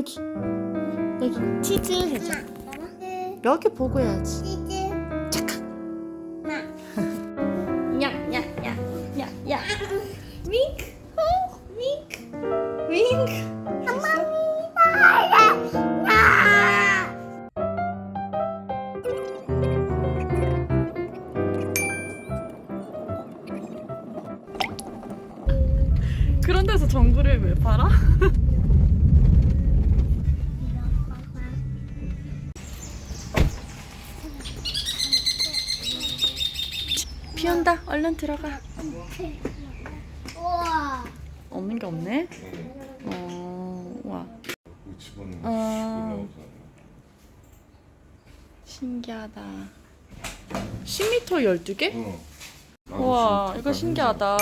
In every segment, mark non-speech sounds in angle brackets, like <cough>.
여기. 여기 치즈 해줘. 여기 보고 해야지. 착각 야야야야야. 윙크. 어? 윙크. 윙크. 그런 데서 정글을 왜 팔아? <laughs> 비 온다 얼른 들어가 우와. 없는 게 없네 어 집어넣는 어. 신기하다 10m 12개? 어. 우와 이거 신기하다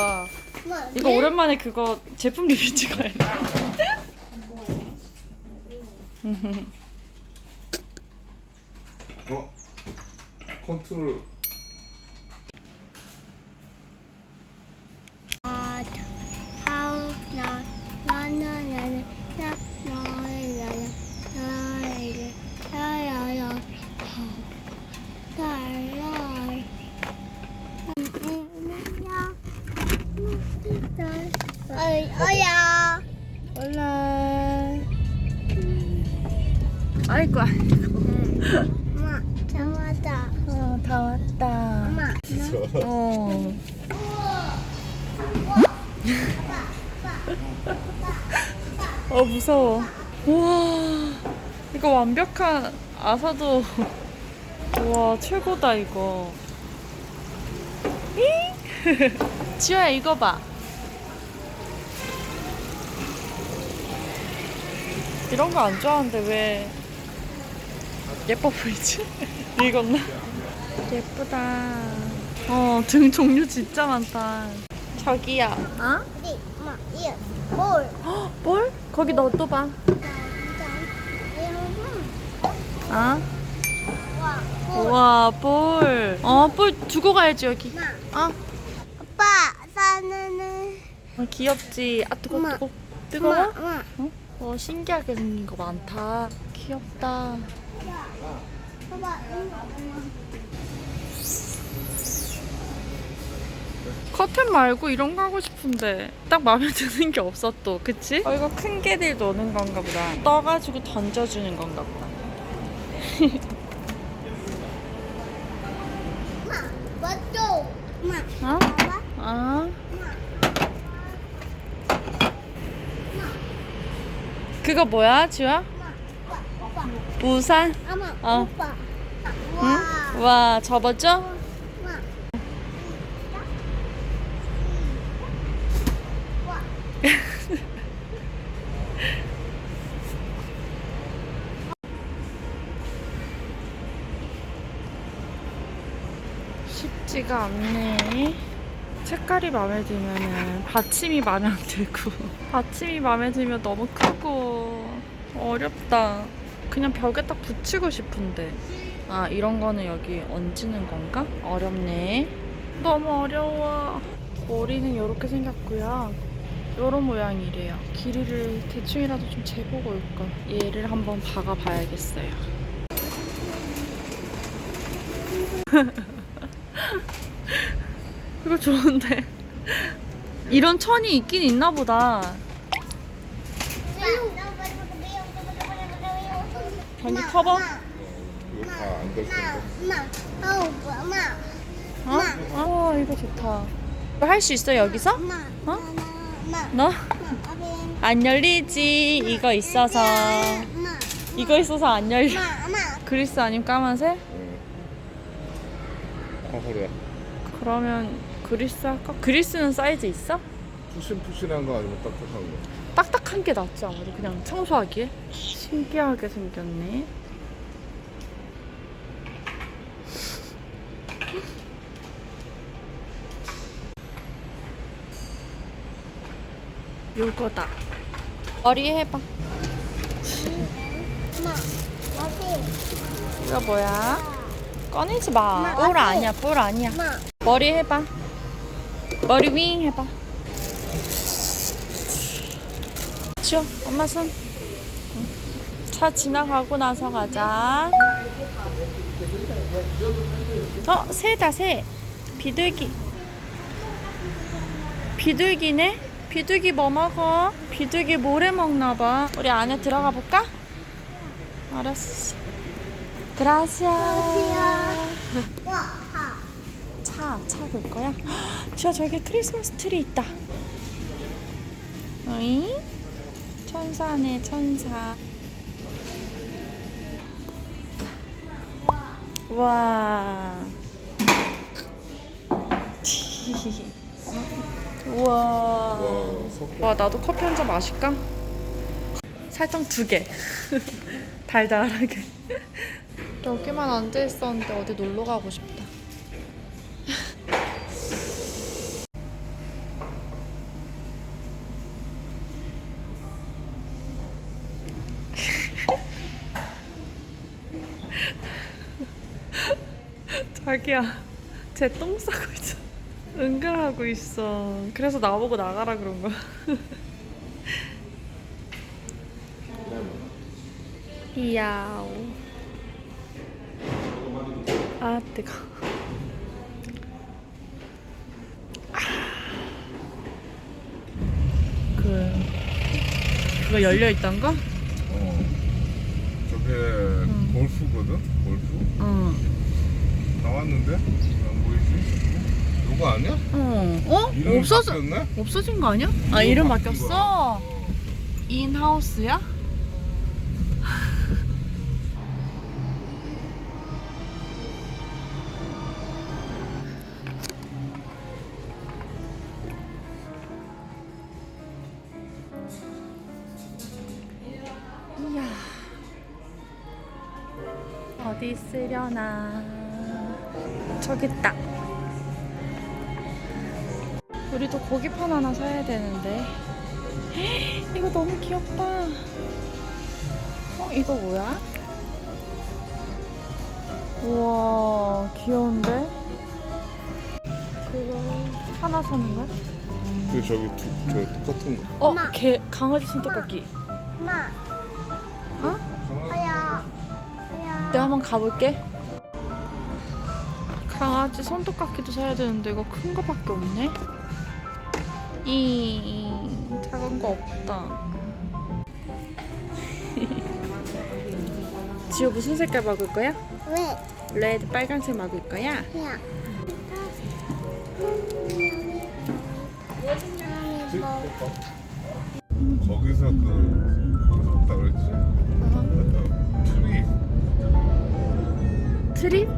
엄마, 이거 오랜만에 그거 제품 리뷰 찍어야 돼 어? 컨트롤 아이고 엄마, 잡았다. 어, 다 왔다 엄마. 어. 어 무서워. 우와 이거 완벽한 아사도 우와 최고다 이거. 잉? <laughs> 지호야 이거 봐. 이런 거 안 좋아하는데 왜 예뻐 보이지? <laughs> 읽었나? 예쁘다. 어, 등 종류 진짜 많다. 저기야. 어? 어디? 엄마, 이 볼. 헉, 뭘? 거기 놔둬봐. 어? 와, 볼. 우와, 볼. 어, 볼 두고 가야지, 여기. 어? 아빠, 사는 어, 귀엽지? 아, 뜨거. 뜨거. 뜨거워? 엄마, 엄마. 어, 신기하게 생긴 거 많다. 귀엽다. 커튼 말고 이런 거 하고 싶은데 딱 마음에 <laughs> 드는 게 없어 또 그치? 어 이거 큰 개들 노는 건가 보다 떠가지고 던져주는 건가 보다 엄마, 맞죠? 엄마, 어? 아 그거 뭐야 지우야? 우산? 엄마, 어. 오빠. 응? 와. 와 접어줘? 엄마. <laughs> 쉽지가 않네 색깔이 마음에 들면은 받침이 마음에 안 들고 <laughs> 받침이 마음에 들면 너무 크고 어렵다 그냥 벽에 딱 붙이고 싶은데. 아 이런 거는 여기 얹는 건가? 어렵네. 너무 어려워. 머리는 이렇게 생겼고요. 요런 모양이래요. 길이를 대충이라도 좀 재보고 올걸 얘를 한번 박아 봐야겠어요. 이거 <laughs> 좋은데. 이런 천이 있긴 있나 보다 변기 커버? 이거 다안 될 텐데 엄마, 엄마, 어, 엄마, 어? 어 이거 좋다 할 수 있어 여기서? 엄마, 어? 엄마, 너? 엄마, 안 열리지 이거 있어서 엄마, 이거 있어서 안 열려 엄마, 엄마. 그리스 아니면 까만색? 응. 아 허리야 그러면 그리스 할까? 그리스는 사이즈 있어? 푸신푸신한 거 아니면 딱딱한 거 딱딱한 게 낫지 아무래도 그냥 청소하기에 신기하게 생겼네 요거다 머리 해봐 엄마, 어디? 이거 뭐야? 꺼내지 마. 어디? 아니야, 볼 아니야. 머리 해봐. 머리 윙 해봐. 치워, 엄마 손. 응. 차 지나가고 나서 가자. 어, 새다, 새. 비둘기. 비둘기네? 비둘기 뭐 먹어? 비둘기 모래 먹나봐. 우리 안에 들어가 볼까? 알았어. 그라시아. 와, 차, 차 볼 거야? 저 저기 크리스마스 트리 있다. 어이? 천사네, 천사. 와. <laughs> 우와. 와 나도 커피 한 잔 마실까? 설탕 두 개. <laughs> 달달하게. 여기만 앉아 있었는데 어디 놀러 가고 싶다. 자기야, 쟤 똥 싸고 있어. 응가하고 있어. 그래서 나보고 나가라 그런 거야. <laughs> 이야오. 아, 뜨거. 그 그거 열려 있던 거? 어. 저게 골프거든. 골프. 응. 나왔는데 안 보이지? 이거 아니야? 어. 어? 이름이 없어져. 바뀌었네? 없어진 거 아니야? 아 이름 이름 바뀐 바뀌었어. 인하우스야? <laughs> 이야 어디 있으려나 저기 있다. 우리도 고기판 하나 사야 되는데. 이거 너무 귀엽다. 어, 이거 뭐야? 우와, 귀여운데? 그거 하나 사는 거야? 그 저기 두, 저 똑같은 거. 어, 엄마. 개, 강아지 손톱깎이. 엄마, 어? 아야, 아야. 내가 한번 가볼게. 강아지 손톱깎이도 사야 되는데 이거 큰 거밖에 없네. 이 작은 거 없다. <laughs> 지호 무슨 색깔 먹을 거야? 왜? 레드 빨간색 먹을 거야? 야. 뭐, 거기서 그 거기서 없다 그랬지? 트리. 트립?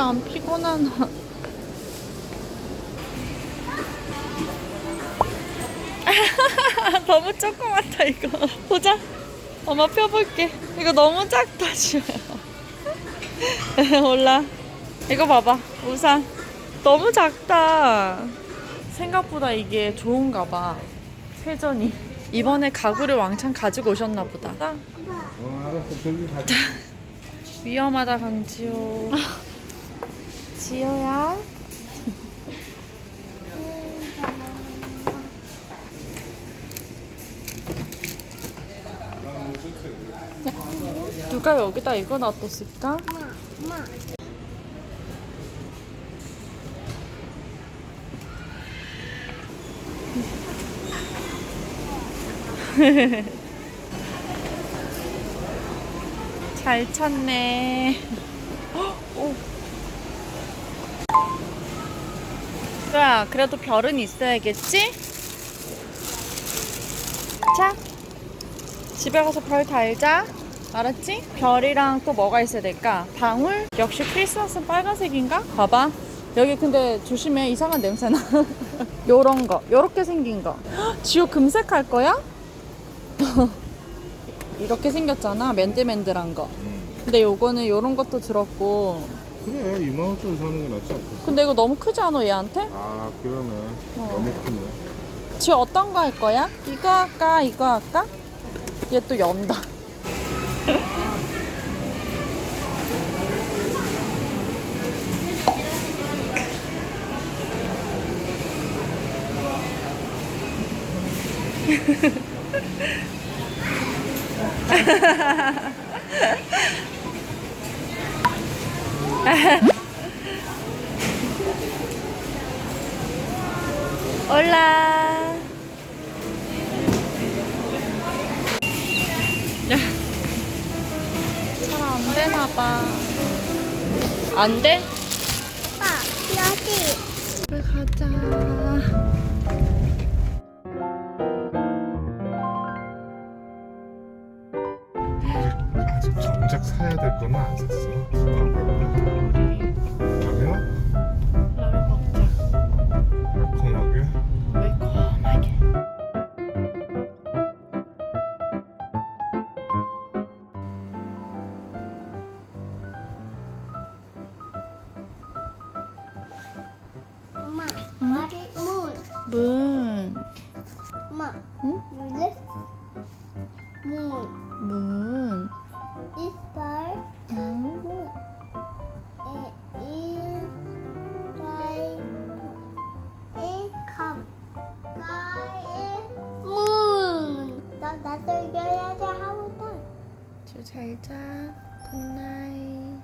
안 피곤하나? <laughs> 너무 조그맣다 이거. 보자. 엄마 펴볼게. 이거 너무 작다 지효야. 올라. <laughs> 이거 봐봐. 우산. 너무 작다. 생각보다 이게 좋은가 봐. 회전이. 이번에 가구를 왕창 가지고 오셨나 보다. 어. <laughs> 위험하다 강지호. 지효야. 누가 여기다 이거 놔뒀을까? 엄마, <laughs> 엄마. 잘 찾네. 헉, 오. 야, 그래도 별은 있어야겠지? 자, 집에 가서 별 달자. 알았지? 별이랑 또 뭐가 있어야 될까? 방울? 역시 크리스마스는 빨간색인가? 봐봐. 여기 근데 조심해. 이상한 냄새나. <laughs> 요런 거. 요렇게 생긴 거. 헉, 지호 금색 할 거야? <laughs> 이렇게 생겼잖아. 맨들맨들한 거. 응. 근데 요거는 요런 것도 들었고. 그래 2만 원짜리 사는 게 낫지 않겠어? 근데 이거 너무 크지 않아 얘한테? 아 그러네 어. 너무 크네 지 어떤 거 할 거야? 이거 할까? 이거 할까? 얘 또 연다. <laughs> <laughs> 올라. 잘안 되나 봐. 안 돼? 아빠 여기 집에 가자. 문 문. 이빨 응. 문 이빨 이컵 문나 나도 이겨야지 하고 다잘 자. 굿나잇.